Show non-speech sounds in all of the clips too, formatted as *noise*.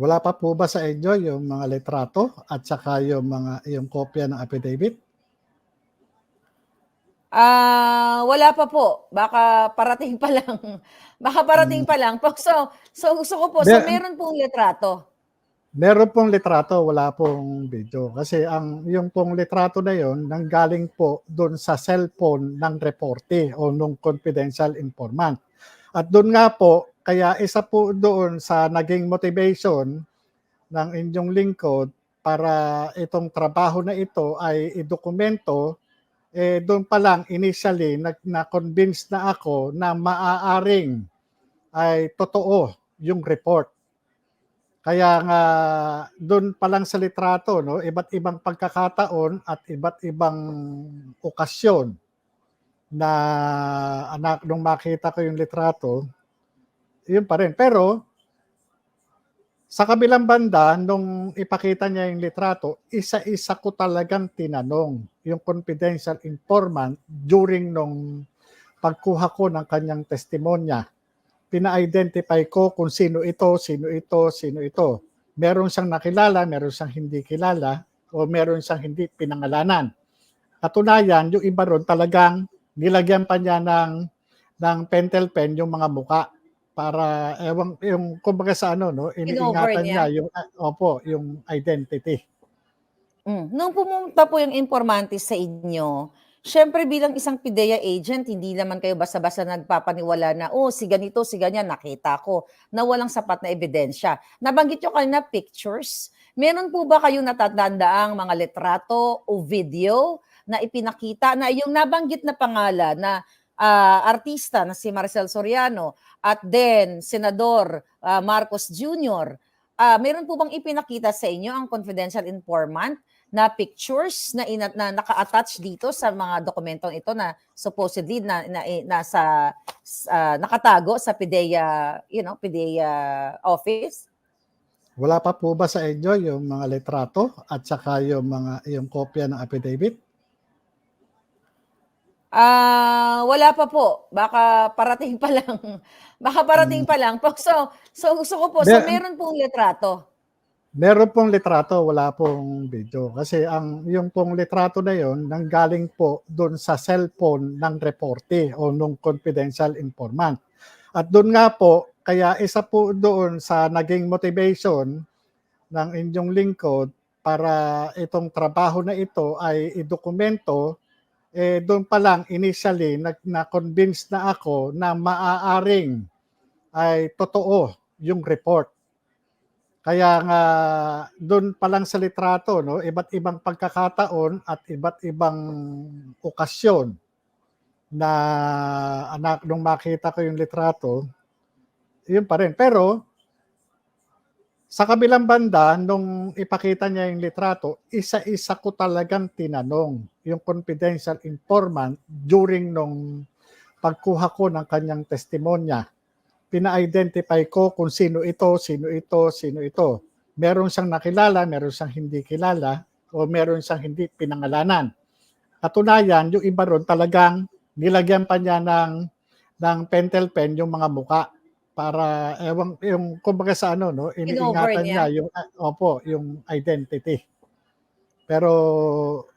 Wala pa po ba sa inyo yung mga litrato at saka yung mga yung kopya ng affidavit? Ah, wala pa po. Baka parating pa lang. *laughs* Baka parating pa lang. *laughs* So so gusto ko po, so meron pong litrato. Meron pong litrato, wala pong video. Kasi ang yung pong litrato na yon nanggaling po doon sa cellphone ng reporte o nung confidential informant. At doon nga po, kaya isa po doon sa naging motivation ng inyong lingkod para itong trabaho na ito ay idokumento, eh doon pa lang initially na-convince na ako na maaaring ay totoo yung report. Kaya nga doon pa lang sa litrato, no, iba't ibang pagkakataon at iba't ibang okasyon na anak nung makita ko yung litrato, yun pa rin. Pero sa kabilang banda, nung ipakita niya yung litrato, isa-isa ko talagang tinanong yung confidential informant during nung pagkuha ko ng kanyang testimonya pina-identify ko kung sino ito, sino ito, sino ito. Meron siyang nakilala, meron siyang hindi kilala, o meron siyang hindi pinangalanan. Katunayan, yung iba ron talagang nilagyan pa niya ng, ng pentel pen yung mga muka para ewan yung kumbaga sa ano no iniingatan niya? niya yung ah, opo yung identity Mm. Nung pumunta po yung informante sa inyo, syempre bilang isang PIDEA agent, hindi naman kayo basta-basta nagpapaniwala na, oh, si ganito, si ganyan, nakita ko, na walang sapat na ebidensya. Nabanggit nyo kanina pictures. Meron po ba kayong natatandaang mga litrato o video na ipinakita na yung nabanggit na pangalan na ah, artista na si Marcel Soriano at then Senador ah, Marcos Jr., ah, meron po bang ipinakita sa inyo ang confidential informant na pictures na, ina, na naka-attach dito sa mga dokumentong ito na supposedly na, na, eh, nasa sa- nakatago sa PIDEA, you know, PIDEA office? wala pa po ba sa inyo yung mga litrato at saka yung mga yung kopya ng affidavit Ah, wala pa po. Baka parating pa lang. *laughs* Baka parating Hmm. pa lang po. *laughs* So, so gusto ko po, so Hindi, meron pong litrato. Meron pong litrato, wala pong video. Kasi ang yung pong litrato na yon nanggaling po doon sa cellphone ng reporte o nung confidential informant. At doon nga po, kaya isa po doon sa naging motivation ng inyong lingkod para itong trabaho na ito ay idokumento, eh doon pa lang initially na-convince na ako na maaaring ay totoo yung report. Kaya nga doon pa lang sa litrato, no, iba't ibang pagkakataon at iba't ibang okasyon na anak nung makita ko yung litrato, yun pa rin. Pero sa kabilang banda, nung ipakita niya yung litrato, isa-isa ko talagang tinanong yung confidential informant during nung pagkuha ko ng kanyang testimonya pina-identify ko kung sino ito, sino ito, sino ito. Meron siyang nakilala, meron siyang hindi kilala, o meron siyang hindi pinangalanan. Katunayan, yung iba ron talagang nilagyan pa niya ng, ng pentel pen yung mga muka para ewan yung kumbaga sa ano no iniingatan niya? niya yung ah, opo yung identity pero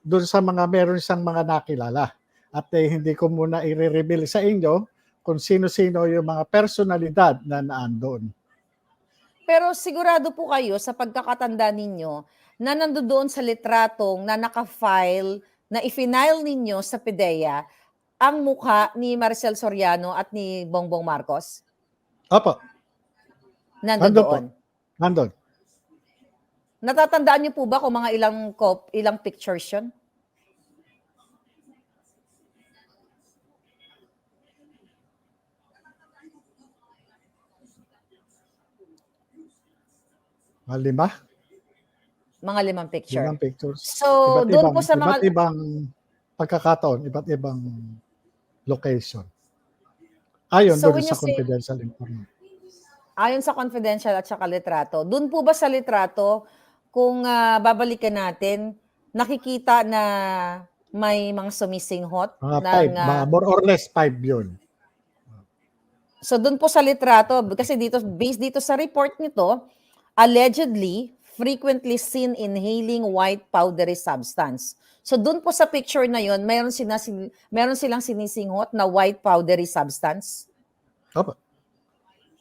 doon sa mga meron siyang mga nakilala at eh, hindi ko muna i-reveal sa inyo kung sino-sino yung mga personalidad na naandun. Pero sigurado po kayo sa pagkakatanda ninyo na nandoon sa litratong na naka-file, na i-file ninyo sa PIDEA ang mukha ni Marcel Soriano at ni Bongbong Marcos? Opo, Nandun po. Nandoon. nandun. Natatandaan niyo po ba kung mga ilang cop, ilang pictures yun? Mga lima, Mga limang picture. limang pictures. So, Iba't doon ibang, po sa iba't mga ibang pagkakataon, iba't ibang location. Ayon So, doon sa say- confidential information. Ayon sa confidential at saka litrato, doon po ba sa litrato, kung ah, babalikan natin, nakikita na may mga sumisinghot? Mga ng, five, ah, mga more or less five yun. so doon po sa litrato, kasi dito, based dito sa report nito, allegedly frequently seen inhaling white powdery substance. So doon po sa picture na yon, meron sila meron silang sinisinghot na white powdery substance. Opo.